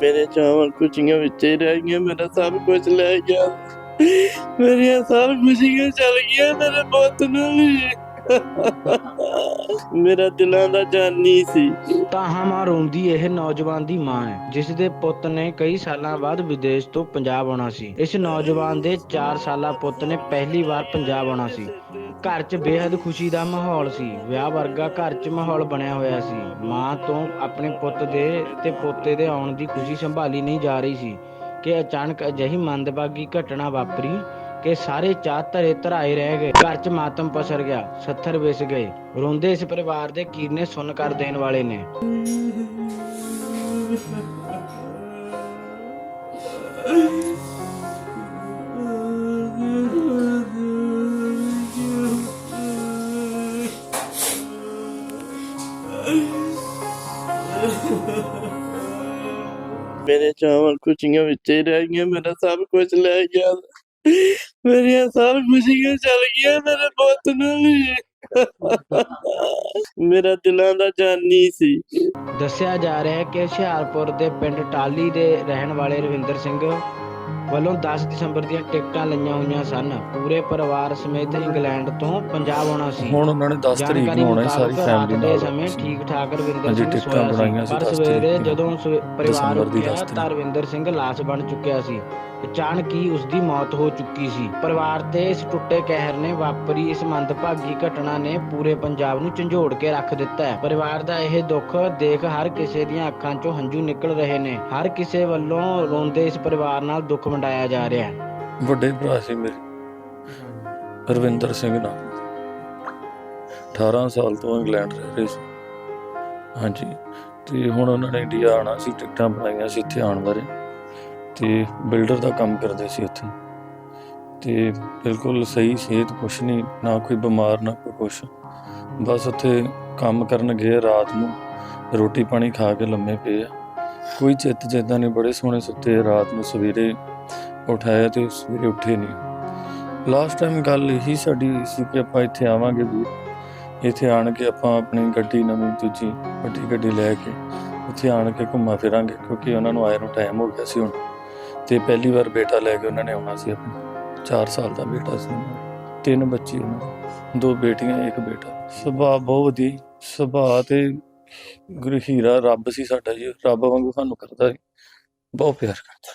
ਮੇਰੇ ਚਾਵਾਂ ਖੁਸ਼ੀਆਂ ਵਿੱਚ ਹੀ ਰਹਿ ਗਈਆਂ, ਮੇਰਾ ਸਭ ਕੁਝ ਲੈ ਗਿਆ। ਮੇਰੀਆਂ ਸਭ ਖੁਸ਼ੀਆਂ ਚਲ ਗਈਆਂ ਮੇਰੇ ਪੁੱਤ ਨੂੰ ਵੀ ਮੇਰਾ ਦਿਲਾਂ ਦਾ ਜਾਨੀ ਸੀ। ਤਾਹਾਂ ਮਾਂ ਰੋਂਦੀ ਇਹ ਨੌਜਵਾਨ ਦੀ ਮਾਂ ਹੈ, ਜਿਸ ਦੇ ਪੁੱਤ ਨੇ ਕਈ ਸਾਲਾਂ ਬਾਅਦ ਵਿਦੇਸ਼ ਤੋਂ ਪੰਜਾਬ ਆਉਣਾ ਸੀ। ਇਸ ਨੌਜਵਾਨ ਦੇ 4 ਸਾਲਾ ਪੁੱਤ ਨੇ ਪਹਿਲੀ ਵਾਰ ਪੰਜਾਬ ਆਉਣਾ ਸੀ। ਘਰ 'ਚ ਬੇਹੱਦ ਖੁਸ਼ੀ ਦਾ ਮਾਹੌਲ ਸੀ। ਵਿਆਹ ਵਰਗਾ ਘਰ 'ਚ ਮਾਹੌਲ ਬਣਿਆ ਹੋਇਆ ਸੀ। ਮਾਂ ਤੋਂ ਆਪਣੇ ਪੁੱਤ ਦੇ ਤੇ ਪੋਤੇ ਦੇ ਆਉਣ ਦੀ ਖੁਸ਼ੀ ਸੰਭਾਲੀ ਨਹੀਂ ਜਾ ਰਹੀ ਸੀ ਕਿ ਅਚਾਨਕ ਅਜਿਹੀ ਮੰਦਭਾਗੀ ਘਟਨਾ ਵਾਪਰੀ ਕਿ ਸਾਰੇ ਚਾਹ ਧਰੇ ਧਰਾਏ ਰਹਿ ਗਏ। ਘਰ 'ਚ ਮਾਤਮ ਪਸਰ ਗਿਆ, ਸੱਥਰ ਵਿਸ ਗਏ। ਰੋਂਦੇ ਇਸ ਪਰਿਵਾਰ ਦੇ ਕੀਰਨੇ ਸੁਣ ਕਰ ਦੇਣ ਵਾਲੇ ਨੇ। ਮੇਰੇ ਚਾਵਾਂ ਖੁਸ਼ੀਆਂ ਵਿੱਚ ਰਹਿ ਗਈਆਂ, ਮੇਰਾ ਸਭ ਕੁਝ ਲੈ ਗਿਆ। ਮੇਰੀਆਂ ਸਭ ਖੁਸ਼ੀਆਂ ਚਲ ਗਈਆਂ ਮੇਰੇ ਪੁੱਤ ਨੂੰ ਵੀ ਮੇਰਾ ਦਿਲਾਂ ਦਾ ਜਾਨੀ ਸੀ। ਦੱਸਿਆ ਜਾ ਰਿਹਾ ਹੈ ਕਿ ਹੁਸ਼ਿਆਰਪੁਰ ਦੇ ਪਿੰਡ ਟਾਲੀ ਦੇ ਰਹਿਣ ਵਾਲੇ ਰਵਿੰਦਰ ਸਿੰਘ ਵੱਲੋਂ 10 ਦਸੰਬਰ ਦੀਆਂ ਟਿਕਟਾਂ ਲਈਆਂ ਹੋਈਆਂ ਸਨ। ਪੂਰੇ ਪਰਿਵਾਰ ਸਮੇਤ ਇੰਗਲੈਂਡ ਤੋਂ ਪੰਜਾਬ ਆਉਣਾ ਸੀ। ਹੁਣ ਉਹਨਾਂ ਨੇ 10 ਤਰੀਕ ਨੂੰ ਆਉਣਾ ਸਾਰੀ ਫੈਮਿਲੀ ਨਾਲ। ਸਮੇਂ ਠੀਕ ਠਾਕ ਰਵਿੰਦਰ ਸਿੰਘ ਟਿਕਟਾਂ ਬਣਾਈਆਂ ਸੀ ਪਰ 10 ਸਵੇਰੇ। ਜਦੋਂ ਪਰਿਵਾਰ ਉੱਠਿਆ 10 ਤਰੀਕ। ਤਾਂ ਰਵਿੰਦਰ ਸਿੰਘ ਲਾਸ਼ ਬਣ ਚੁੱਕਿਆ ਸੀ। ਅਚਾਨਕ ਹੀ ਉਸ ਦੀ ਮੌਤ ਹੋ ਚੁੱਕੀ ਸੀ। ਪਰਿਵਾਰ ਦੇ ਇਸ ਟੁੱਟੇ ਕਹਿਰ ਨੇ ਵਾਪਰੀ ਇਸ ਮੰਦਭਾਗੀ ਘਟਨਾ ਨੇ ਪੂਰੇ ਪੰਜਾਬ ਨੂੰ ਝੰਜੋੜ ਕੇ ਰੱਖ ਦਿੱਤਾ ਹੈ। ਪਰਿਵਾਰ ਦਾ ਇਹ ਦੁੱਖ ਦੇਖ ਹਰ ਕਿਸੇ ਦੀਆਂ ਅੱਖਾਂ 'ਚੋਂ ਹੰਝੂ ਨਿਕਲ ਰਹੇ ਨੇ। ਹਰ ਕਿਸੇ ਵੱਲੋਂ ਰੋਂਦੇ ਇਸ ਪਰਿਵਾਰ ਨਾਲ ਦੁੱਖ ਵੰਡਾਇਆ ਜਾ ਰਿਹਾ ਹੈ। ਵੱਡੇ ਭਰਾ ਸੀ ਮੇਰੇ। ਰਵਿੰਦਰ ਸਿੰਘ ਨਾਮ। 18 ਸਾਲ ਤੋਂ ਇੰਗਲੈਂਡ ਰਹਿ ਰਹੇ ਸੀ। ਹਾਂਜੀ, ਤੇ ਹੁਣ ਉਹਨਾਂ ਨੇ ਇੰਡੀਆ ਆਉਣਾ ਸੀ, ਟਿਕਟਾਂ ਬਣਾਈਆਂ ਸੀ ਇੱਥੇ ਆਉਣ ਬਾਰੇ। ਤੇ ਬਿਲਡਰ ਦਾ ਕੰਮ ਕਰਦੇ ਸੀ ਇੱਥੇ। ਤੇ ਬਿਲਕੁਲ ਸਹੀ ਸਿਹਤ ਕੁਛ ਨਹੀਂ, ਨਾ ਕੋਈ ਬਿਮਾਰ, ਨਾ ਕੋਈ ਕੁਛ। ਬਸ ਉੱਥੇ ਕੰਮ ਕਰਨ ਗਏ ਰਾਤ ਨੂੰ। ਰੋਟੀ ਪਾਣੀ ਖਾ ਕੇ ਲੰਮੇ ਪਏ ਆ। ਕੋਈ ਚਿੱਤ ਚੇਤਾ ਨਹੀਂ, ਬੜੇ ਸੋਹਣੇ ਸੁੱਤੇ ਰਾਤ ਨੂੰ ਸਵੇਰੇ। ਉਠਾਇਆ ਤੇ ਸਵੇਰੇ ਉੱਠੇ ਨਹੀਂ ਲਾਸਟ ਟਾਈਮ ਗੱਲ ਇਹੀ ਸਾਡੀ ਸੀ ਕਿ ਆਪਾਂ ਇੱਥੇ ਆਵਾਂਗੇ ਵੀ, ਇੱਥੇ ਆਣ ਕੇ ਆਪਾਂ ਆਪਣੀ ਗੱਡੀ ਨਵੀਂ ਦੂਜੀ ਵੱਡੀ ਗੱਡੀ ਲੈ ਕੇ ਉੱਥੇ ਆਣ ਕੇ ਘੁੰਮਾ ਫਿਰਾਂਗੇ ਕਿਉਂਕਿ ਉਹਨਾਂ ਨੂੰ ਆਏ ਨੂੰ ਟਾਈਮ ਹੋ ਗਿਆ ਸੀ ਹੁਣ। ਤੇ ਪਹਿਲੀ ਵਾਰ ਬੇਟਾ ਲੈ ਕੇ ਉਹਨਾਂ ਨੇ ਆਉਣਾ ਸੀ ਆਪਣਾ। 4 ਸਾਲ ਦਾ ਬੇਟਾ ਸੀ ਤਿੰਨ ਬੱਚੇ ਉਹਨਾਂ ਦੋ। ਬੇਟੀਆਂ, ਇੱਕ ਬੇਟਾ। ਸੁਭਾਅ ਬਹੁਤ ਵਧੀਆ ਸੁਭਾਅ ਤੇ ਗੁਰੂ ਹੀਰਾ ਰੱਬ ਸੀ ਸਾਡਾ ਜੀ। ਰੱਬ ਵਾਂਗੂ ਸਾਨੂੰ ਕਰਦਾ ਸੀ। ਬਹੁਤ ਪਿਆਰ ਕਰਦਾ।